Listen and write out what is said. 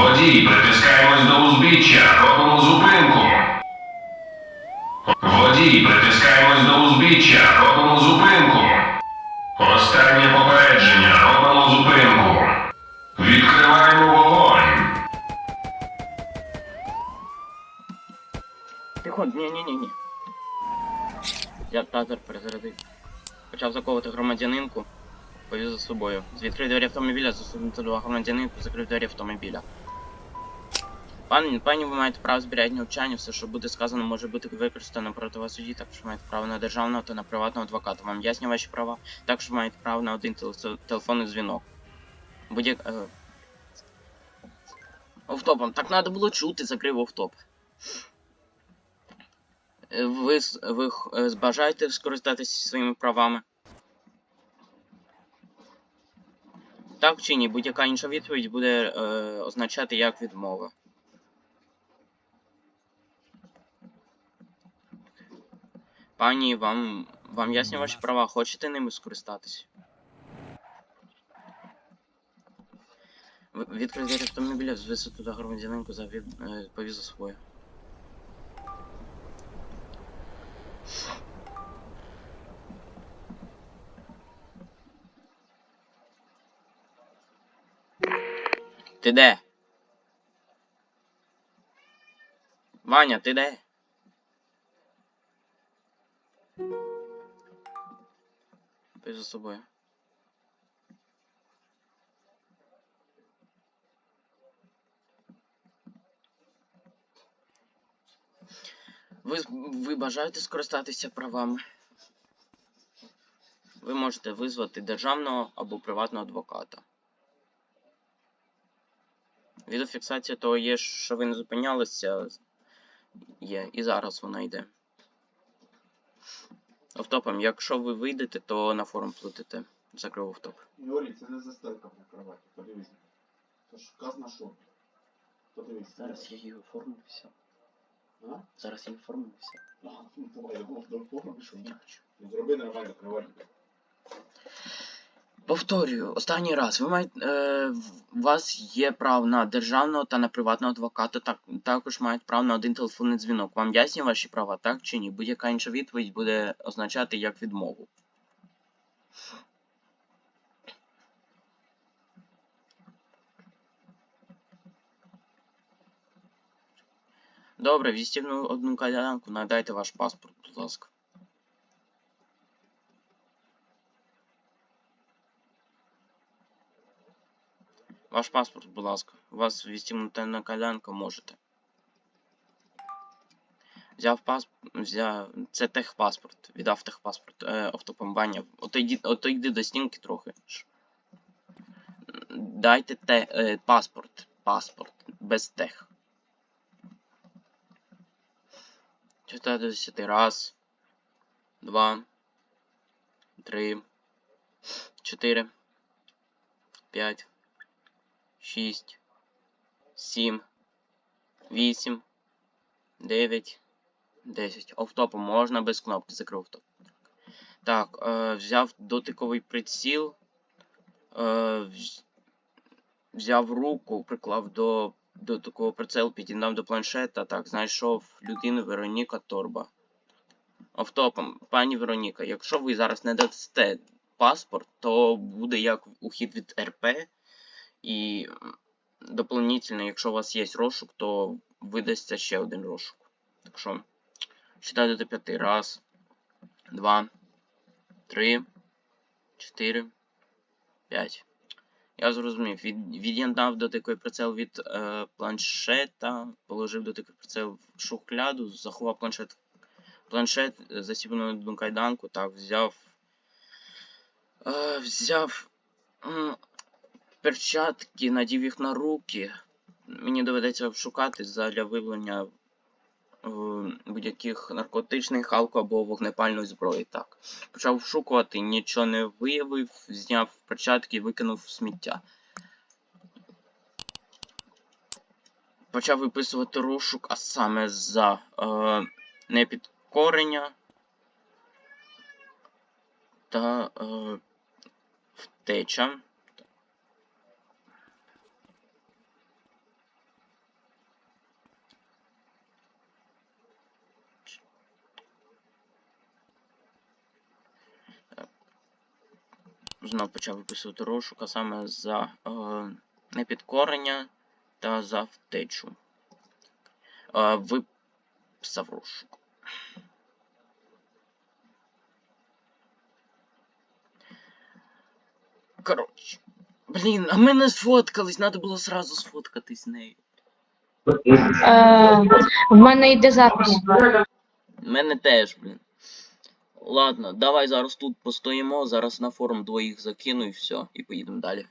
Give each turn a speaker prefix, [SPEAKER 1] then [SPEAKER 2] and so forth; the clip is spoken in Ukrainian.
[SPEAKER 1] Водій, притискаємось до узбіччя, робимо зупинку. Водій, притискаємось до узбіччя, робимо зупинку. Останнє попередження, робимо зупинку. Відкриваємо вогонь.
[SPEAKER 2] Тихо, ні, ні, ні, ні. Я тазер перезарядив. Почав заковувати громадянинку, повіз за собою. З відкрив двері автомобіля, засунути до громадянинку, закрив двері автомобіля. Пан, пані, ви маєте право зберігати навчання, все, що буде сказано, може бути використано проти вас суді, також маєте право на державного та на приватного адвоката. Вам ясні ваші права, також маєте право на один теле- телефонний дзвінок. Будь-як. Е... Офтопом, так треба було чути, закрив офтоп. Е, Ви, ви е, бажаєте скористатися своїми правами? Так чи ні? Будь-яка інша відповідь буде е, означати як відмова. Пані, вам, вам ясні ваші права, хочете ними скористатися? Відкрив двері автомобіля, звести туди громадянинку за від, е, повіз за собою. Ти де? Ваня, ти де? Пий за собою. Ви, ви бажаєте скористатися правами? Ви можете визвати державного або приватного адвоката. Відеофіксація того є, що ви не зупинялися, є, і зараз вона йде. Автопом, якщо ви вийдете, то на форум плетете. Закрив автоп.
[SPEAKER 3] Юрій, це не застелка на кроваті, подивись. Це ж казна що. Подивись.
[SPEAKER 2] Зараз я її оформлю все.
[SPEAKER 3] А?
[SPEAKER 2] Зараз я оформлю все.
[SPEAKER 3] А, ну, давай, я думав, до що
[SPEAKER 2] хочу.
[SPEAKER 3] Зроби нормально кровать.
[SPEAKER 2] Повторюю, останній раз. Ви маєте, е, у вас є право на державного та на приватного адвоката, так, також мають право на один телефонний дзвінок. Вам ясні ваші права, так чи ні? Будь-яка інша відповідь буде означати як відмову. Добре, відстібну одну кайданку, надайте ваш паспорт, будь ласка. Ваш паспорт, будь ласка. У вас відстібнута на кайданка, можете. Взяв паспорт, взяв. Це техпаспорт. Віддав техпаспорт. Е, автопомбання. Отойди, отойди до стінки трохи. Дайте те, е, паспорт. Паспорт. Без тех. Читаю до 10 раз. Два. Три. Чотири. П'ять. Шість. Сім. Вісім. Дев'ять. Десять. Офтопом можна без кнопки закрив автоп. Так, е, взяв дотиковий приціл. Е, взяв руку, приклав до дотикового прицелу, підігнав до планшета. Так, знайшов людину Вероніка Торба. Офтопом, пані Вероніка, якщо ви зараз не дасте паспорт, то буде як ухід від РП. І м, дополнительно, якщо у вас є розшук, то видасться ще один розшук. Так що, читайте до п'яти. Раз, два, три, чотири, п'ять. Я зрозумів. Від, від'єднав дотиковий прицел від е, планшета, положив дотиковий прицел в шухляду, заховав планшет. Планшет е, засібнув на одну кайданку, так, взяв. Е, взяв. Перчатки, надів їх на руки. Мені доведеться шукати для виявлення е, будь-яких наркотичних алко або вогнепальної зброї. Так. Почав вшукувати, нічого не виявив, зняв перчатки і викинув сміття. Почав виписувати розшук, а саме за е, непідкорення та е, втеча. Знов почав виписувати розшук, а саме за е, непідкорення та за втечу. Е, виписав розшук. Коротше. Блін, а ми не сфоткались, треба було сразу сфоткатись з нею.
[SPEAKER 4] Е, в мене йде запис.
[SPEAKER 2] У мене теж, блін. Ладно, давай зараз тут постоїмо, зараз на форум двоїх закину і все, і поїдемо далі.